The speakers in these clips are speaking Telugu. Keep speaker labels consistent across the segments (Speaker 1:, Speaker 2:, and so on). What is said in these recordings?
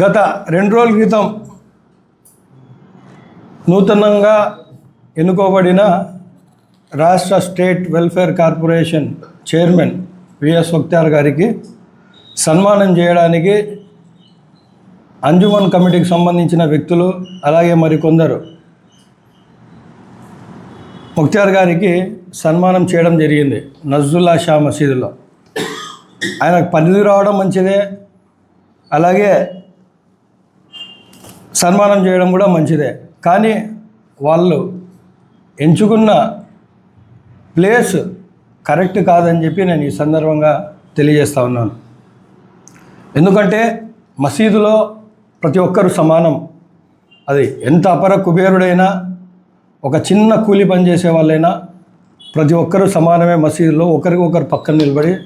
Speaker 1: గత రెండు రోజుల క్రితం నూతనంగా ఎన్నుకోబడిన రాష్ట్ర state welfare corporation chairman VS Mukhtar గారికి సన్మానం చేయడానికి అంజుమన్ కమిటీకి సంబంధించిన వ్యక్తులు అలాగే మరికొందరు ముక్తార్ గారికి సన్మానం చేయడం జరిగింది నజుల్లా షా మసీదులో. ఆయనకు పనిది రావడం మంచిదే అలాగే సన్మానం చేయడం కూడా మంచిదే. కానీ వాళ్ళు ఎంచుకున్న ప్లేస్ కరెక్ట్ కాదని చెప్పి నేను ఈ సందర్భంగా తెలియజేస్తా ఉన్నాను. ఎందుకంటే మసీదులో ప్రతి ఒక్కరు సమానం. అది ఎంత అపర కుబేరుడైనా ఒక చిన్న కూలి పని చేసే వాళ్ళైనా ప్రతి ఒక్కరూ సమానమే మసీదులో ఒకరికి ఒకరు పక్కన నిలబడి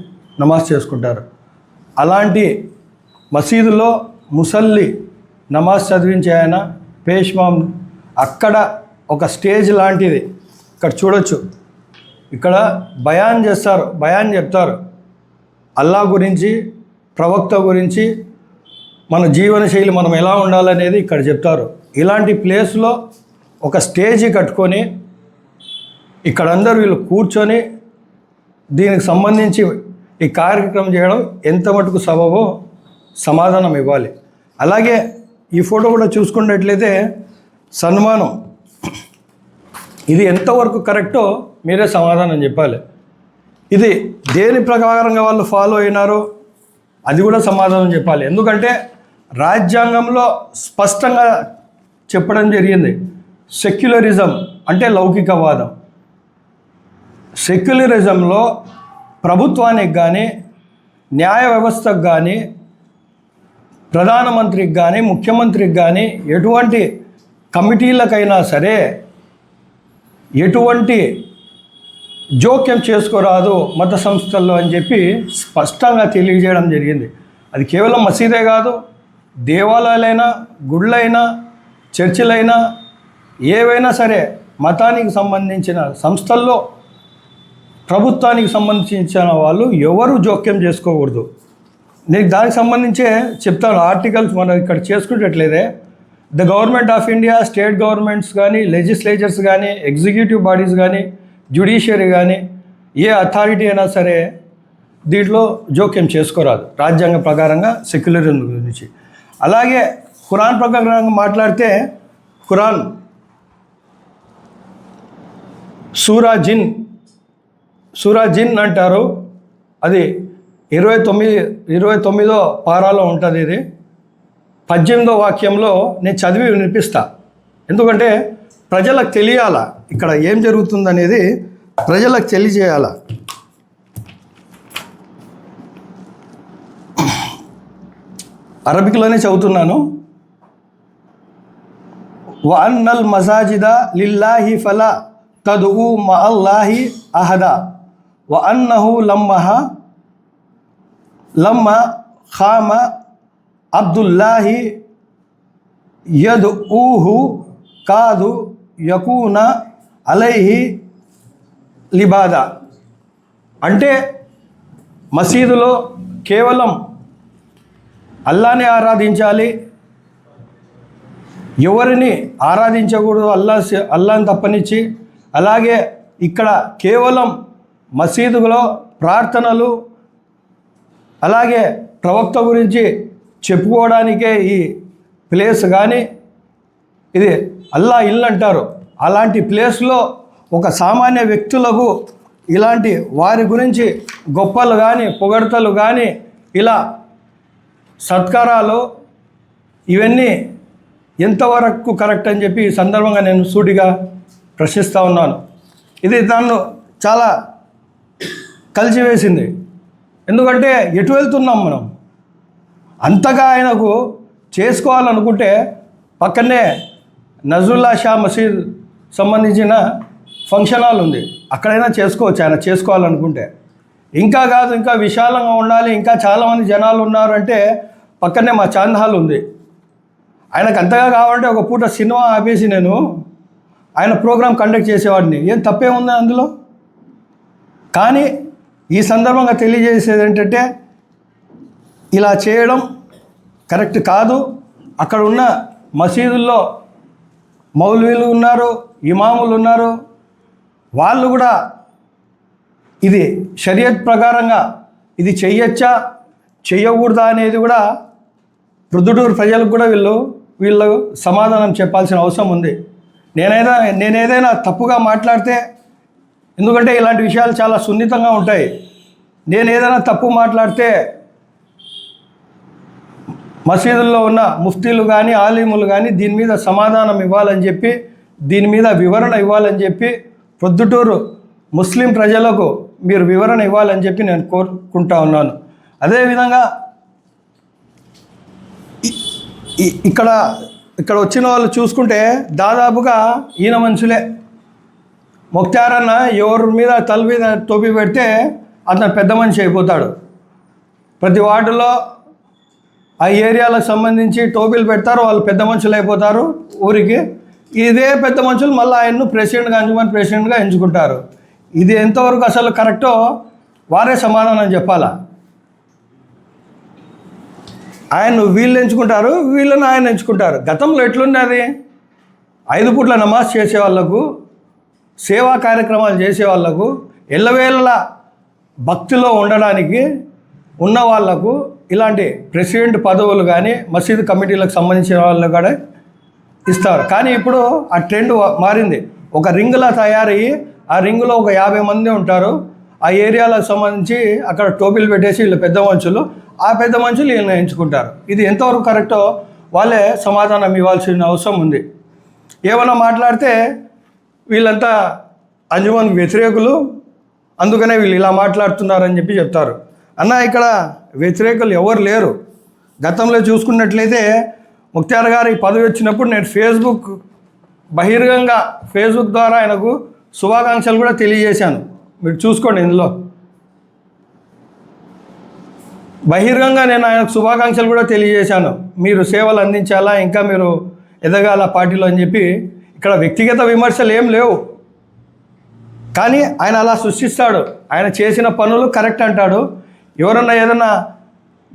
Speaker 1: నమాజ్ చేసుకుంటారు. అలాంటి మసీదులో ముసల్లి నమాజ్ చదివించే ఆయన పేష్మాం అక్కడ ఒక స్టేజ్ లాంటిది. ఇక్కడ చూడొచ్చు. ఇక్కడ బయాన్ చేస్తారు బయాన్ చెప్తారు. అల్లా గురించి ప్రవక్త గురించి మన జీవన శైలి మనం ఎలా ఉండాలనేది ఇక్కడ చెప్తారు. ఇలాంటి ప్లేస్లో ఒక స్టేజీ కట్టుకొని ఇక్కడ అందరూ వీళ్ళు కూర్చొని దీనికి సంబంధించి ఈ కార్యక్రమం చేయడం ఎంత మటుకు సబబో సమాధానం ఇవ్వాలి. అలాగే ఈ ఫోటో కూడా చూసుకున్నట్లయితే సన్మానం. ఇది ఎంతవరకు కరెక్టో మీరే సమాధానం చెప్పాలి. ఇది దేని ప్రకారంగా వాళ్ళు ఫాలో అయినారో అది కూడా సమాధానం చెప్పాలి. ఎందుకంటే రాజ్యాంగంలో స్పష్టంగా చెప్పడం జరిగింది. సెక్యులరిజం అంటే లౌకికవాదం. సెక్యులరిజంలో ప్రభుత్వానికి కానీ న్యాయ వ్యవస్థకు కానీ ప్రధానమంత్రికి కానీ ముఖ్యమంత్రికి కానీ ఎటువంటి కమిటీలకైనా సరే ఎటువంటి జోక్యం చేసుకోరాదు మత సంస్థల్లో అని చెప్పి స్పష్టంగా తెలియజేయడం జరిగింది. అది కేవలం మసీదే కాదు దేవాలయాలైనా గుళ్ళైనా చర్చిలైనా ఏవైనా సరే మతానికి సంబంధించిన సంస్థల్లో ప్రభుత్వానికి సంబంధించిన వాళ్ళు ఎవరు జోక్యం చేసుకోకూడదు. నేను దానికి సంబంధించే చెప్తాను. ఆర్టికల్స్ మనం ఇక్కడ చేసుకునేట్లేదే the government of India state governments కానీ లెజిస్లేచర్స్ కానీ ఎగ్జిక్యూటివ్ బాడీస్ కానీ జ్యుడిషియరీ కానీ ఏ అథారిటీ అయినా సరే దీంట్లో జోక్యం చేసుకోరాదు. రాజ్యాంగ ప్రకారంగా సెక్యులరిజం గురించి. అలాగే ఖురాన్ ప్రకారంగా మాట్లాడితే ఖురాన్ సూరా జిన్ సూరా జిన్ అంటారు. అది ఇరవై తొమ్మిది ఇరవై తొమ్మిదో పారాలో ఉంటుంది ఇది. పద్దెనిమిదో వాక్యంలో నేను చదివి వినిపిస్తా. ఎందుకంటే ప్రజలకు తెలియాల? ఇక్కడ ఏం జరుగుతుందనేది ప్రజలకు తెలియజేయాల? అరబిక్లోనే చదువుతున్నాను. వన్నల్ మజాజిదా లిల్లాహి ఫల తదువు మఅల్లాహి అహదా. వ అన్నహు లమ్మహ లమ్మ ఖామ అబ్దుల్లాహి యద్ ఊహు కాదు యకూన అలైహి లిబాద అంటే మసీదులో కేవలం అల్లాని ఆరాధించాలి. ఎవరిని ఆరాధించకూడదు అల్లా అల్లాని తప్పనిచ్చి. అలాగే ఇక్కడ కేవలం మసీదులో ప్రార్థనలు అలాగే ప్రవక్త గురించి చెప్పుకోవడానికే ఈ ప్లేస్ కానీ ఇది అల్లా ఇల్లు అంటారు. అలాంటి ప్లేస్లో ఒక సామాన్య వ్యక్తులకు ఇలాంటి వారి గురించి గొప్పలు కానీ పొగడతలు కానీ ఇలా సత్కారాలు ఇవన్నీ ఎంతవరకు కరెక్ట్ అని చెప్పి ఈ సందర్భంగా నేను సూటిగా ప్రశ్నిస్తూ ఉన్నాను. ఇది నన్ను చాలా కలిసివేసింది ఎందుకంటే ఎటు వెళ్తున్నాం మనం? అంతగా ఆయనకు చేసుకోవాలనుకుంటే పక్కనే నజరుల్లా షా మసీద్ సంబంధించిన ఫంక్షన్ హాల్ ఉంది. అక్కడైనా చేసుకోవచ్చు ఆయన చేసుకోవాలనుకుంటే. ఇంకా కాదు ఇంకా విశాలంగా ఉండాలి. ఇంకా చాలామంది జనాలు ఉన్నారు అంటే పక్కనే మా చాంద్ హాల్ ఉంది. ఆయనకు అంతగా కావాలంటే ఒక పూట సినిమా ఆపేసి నేను ఆయన ప్రోగ్రాం కండక్ట్ చేసేవాడిని. ఏం తప్పేముంది అందులో? కానీ ఈ సందర్భంగా తెలియజేసేది ఏంటంటే ఇలా చేయడం కరెక్ట్ కాదు. అక్కడ ఉన్న మసీదుల్లో మౌల్వీలు ఉన్నారు ఇమాములు ఉన్నారు. వాళ్ళు కూడా ఇది షరియత్ ప్రకారంగా ఇది చెయ్యొచ్చా చెయ్యకూడదా అనేది కూడా ప్రొద్దుటూరు ప్రజలకు కూడా వీళ్ళు వీళ్ళు సమాధానం చెప్పాల్సిన అవసరం ఉంది. నేనైనా నేనేదైనా తప్పుగా మాట్లాడితే ఎందుకంటే ఇలాంటి విషయాలు చాలా సున్నితంగా ఉంటాయి. నేను ఏదైనా తప్పు మాట్లాడితే మసీదుల్లో ఉన్న ముఫ్తీలు కానీ ఆలీములు కానీ దీని మీద సమాధానం ఇవ్వాలని చెప్పి దీని మీద వివరణ ఇవ్వాలని చెప్పి ప్రొద్దుటూరు ముస్లిం ప్రజలకు మీరు వివరణ ఇవ్వాలని చెప్పి నేను కోరుకుంటా ఉన్నాను. అదేవిధంగా ఇక్కడ ఇక్కడ వచ్చిన వాళ్ళు చూసుకుంటే దాదాపుగా ఈయన మనుషులే. ముక్తారన్న ఎవరి మీద తల మీద టోపీ పెడితే అతను పెద్ద మనిషి అయిపోతాడు. ప్రతి వార్డులో ఆ ఏరియాలకు సంబంధించి టోపీలు పెడతారు వాళ్ళు పెద్ద మనుషులు అయిపోతారు ఊరికి. ఇదే పెద్ద మనుషులు మళ్ళీ ఆయన్ను ప్రెసిడెంట్గా అంజుమన్ ప్రెసిడెంట్గా ఎంచుకుంటారు. ఇది ఎంతవరకు అసలు కరెక్టో వారే సమాధానం చెప్పాలా? ఆయన వీళ్ళు ఎంచుకుంటారు వీళ్ళని ఆయన ఎంచుకుంటారు. గతంలో ఎట్లున్నది ఐదు పూట్ల నమాజ్ చేసే వాళ్ళకు సేవా కార్యక్రమాలు చేసే వాళ్ళకు ఎల్లవేళ భక్తిలో ఉండడానికి ఉన్న వాళ్ళకు ఇలాంటి ప్రెసిడెంట్ పదవులు కానీ మసీదు కమిటీలకు సంబంధించిన వాళ్ళు కూడా ఇస్తారు. కానీ ఇప్పుడు ఆ ట్రెండ్ మారింది. ఒక రింగులా తయారయ్యి ఆ రింగులో ఒక యాభై మంది ఉంటారు. ఆ ఏరియాలకు సంబంధించి అక్కడ టోపీలు పెట్టేసి వీళ్ళు పెద్ద మనుషులు. ఆ పెద్ద మనుషులు వీళ్ళని ఎంచుకుంటారు. ఇది ఎంతవరకు కరెక్టో వాళ్ళే సమాధానం ఇవ్వాల్సిన అవసరం ఉంది. ఏమైనా మాట్లాడితే వీళ్ళంతా అంజుమన్ వ్యతిరేకులు. అందుకనే వీళ్ళు ఇలా మాట్లాడుతున్నారని చెప్పి చెప్తారు. అన్న ఇక్కడ వ్యతిరేకులు ఎవరు లేరు. గతంలో చూసుకున్నట్లయితే ముక్తార్ గారు ఈ పదవి వచ్చినప్పుడు నేను ఫేస్బుక్ బహిరంగంగా ఫేస్బుక్ ద్వారా ఆయనకు శుభాకాంక్షలు కూడా తెలియజేశాను. మీరు చూసుకోండి ఇందులో. బహిరంగంగా నేను ఆయనకు శుభాకాంక్షలు కూడా తెలియజేశాను. మీరు సేవలు అందించాలా? ఇంకా మీరు ఎదగాల పార్టీలో అని చెప్పి ఇక్కడ వ్యక్తిగత విమర్శలు ఏం లేవు. కానీ ఆయన అలా సృష్టిస్తాడు. ఆయన చేసిన పనులు కరెక్ట్ అంటాడు. ఎవరన్నా ఏదన్నా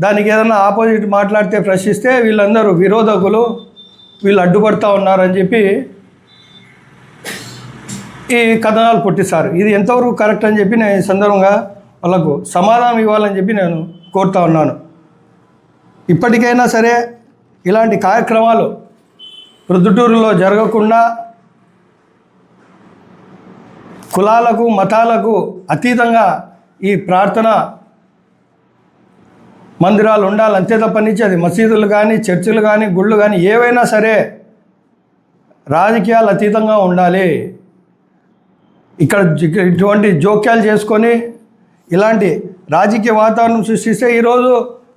Speaker 1: దానికి ఏదన్నా ఆపోజిట్ మాట్లాడితే ప్రశ్నిస్తే వీళ్ళందరూ విరోధకులు వీళ్ళు అడ్డుపడతా ఉన్నారని చెప్పి ఈ కథనాలు పుట్టిస్తారు. ఇది ఎంతవరకు కరెక్ట్ అని చెప్పి నేను ఈ సందర్భంగా వాళ్ళకు సమాధానం ఇవ్వాలని చెప్పి నేను కోరుతా ఉన్నాను. ఇప్పటికైనా సరే ఇలాంటి కార్యక్రమాలు ప్రొద్దుటూరులో జరగకుండా కులాలకు మతాలకు అతీతంగా ఈ ప్రార్థన మందిరాలు ఉండాలి. అంతే తప్పనిచ్చి అది మసీదులు కానీ చర్చిలు కానీ గుళ్ళు కానీ ఏవైనా సరే రాజకీయాలు అతీతంగా ఉండాలి. ఇక్కడ ఇటువంటి జోక్యాలు చేసుకొని ఇలాంటి రాజకీయ వాతావరణం సృష్టిస్తే ఈరోజు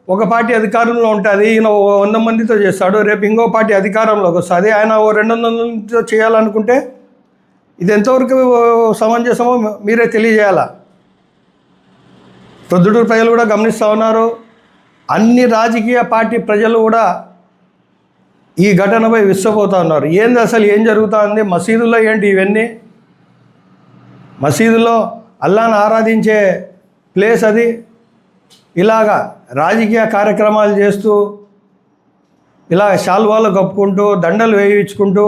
Speaker 1: ఒక పార్టీ అధికారంలో ఉంటుంది ఈయన ఓ వంద మందితో చేస్తాడు రేపు ఇంకో పార్టీ అధికారంలోకి వస్తుంది ఆయన ఓ రెండు వందల మందితో చేయాలనుకుంటే ఇది ఎంతవరకు సమంజసమో మీరే తెలియజేయాలా. ప్రొద్దుటూరు ప్రజలు కూడా గమనిస్తూ ఉన్నారు అన్ని రాజకీయ పార్టీ ప్రజలు కూడా ఈ ఘటనపై విశ్వపోతూ ఉన్నారు. ఏంది అసలు ఏం జరుగుతుంది మసీదులో ఏంటి ఇవన్నీ? మసీదులో అల్లాను ఆరాధించే ప్లేస్ అది ఇలాగా రాజకీయ కార్యక్రమాలు చేస్తూ ఇలా శాల్వాలు కప్పుకుంటూ దండలు వేయించుకుంటూ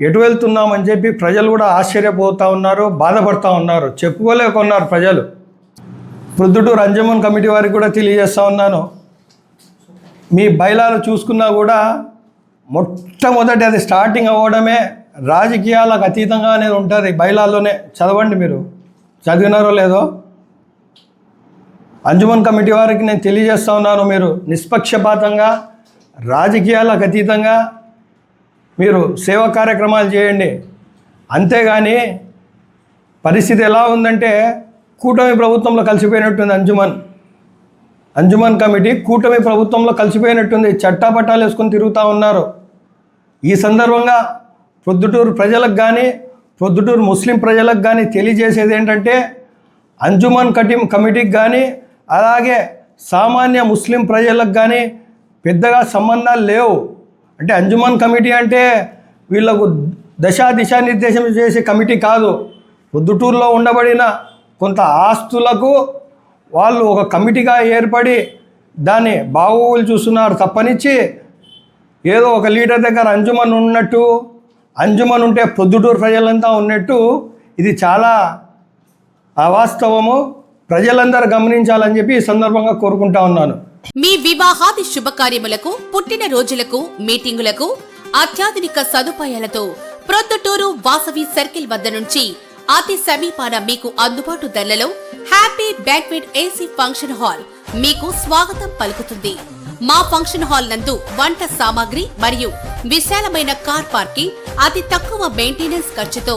Speaker 1: ఎటు వెళ్తున్నామని చెప్పి ప్రజలు కూడా ఆశ్చర్యపోతూ ఉన్నారు బాధపడుతూ ఉన్నారు. చెప్పుకోలేకున్నారు ప్రజలు. ప్రొద్దుటూరు అంజమన్ కమిటీ వారికి కూడా తెలియజేస్తూ ఉన్నాను. మీ బయలాలు చూసుకున్నా కూడా మొట్టమొదటి అది స్టార్టింగ్ అవ్వడమే రాజకీయాలకు అతీతంగా అనేది ఉంటుంది బయలాల్లోనే చదవండి మీరు. చదివినారో లేదో? అంజుమన్ కమిటీ వారికి నేను తెలియజేస్తా ఉన్నాను మీరు నిష్పక్షపాతంగా రాజకీయాలకు అతీతంగా మీరు సేవా కార్యక్రమాలు చేయండి. అంతేగాని పరిస్థితి ఎలా ఉందంటే కూటమి ప్రభుత్వంలో కలిసిపోయినట్టుంది అంజుమన్. అంజుమన్ కమిటీ కూటమి ప్రభుత్వంలో కలిసిపోయినట్టుంది చట్టాపట్టాలు వేసుకొని తిరుగుతూ ఉన్నారు. ఈ సందర్భంగా ప్రొద్దుటూరు ప్రజలకు కానీ ప్రొద్దుటూరు ముస్లిం ప్రజలకు కానీ తెలియజేసేది ఏంటంటే అంజుమన్ కటి కమిటీకి కానీ అలాగే సామాన్య ముస్లిం ప్రజలకు కానీ పెద్దగా సంబంధాలు లేవు. అంటే అంజుమన్ కమిటీ అంటే వీళ్ళకు దశా దిశానిర్దేశం చేసే కమిటీ కాదు. పొద్దుటూరులో ఉండబడిన కొంత ఆస్తులకు వాళ్ళు ఒక కమిటీగా ఏర్పడి దాన్ని బాగోగులు చూస్తున్నారు తప్పనిచ్చి ఏదో ఒక లీడర్ దగ్గర అంజుమన్ ఉన్నట్టు అంజుమన్ ఉంటే పొద్దుటూరు ప్రజలంతా ఉన్నట్టు ఇది చాలా అవాస్తవము. ప్రజలందరూ గమనించాలని చెప్పి ఈ సందర్భంగా కోరుకుంటా ఉన్నాను.
Speaker 2: మీ వివాహాది శుభకార్యములకు పుట్టిన రోజులకు మీటింగులకు అత్యాధునిక సదుపాయాలతో ప్రొద్దుటూరు వాసవి సర్కిల్ వద్ద నుంచి అతి సమీపాన మీకు అందుబాటు ధరలలో happy banquet AC function hall మీకు స్వాగతం పలుకుతుంది. మా ఫంక్షన్ హాల్ నందు వంట సామాగ్రి మరియు విశాలమైన కార్ పార్కింగ్ అతి తక్కువ మెయింటెనెన్స్ ఖర్చుతో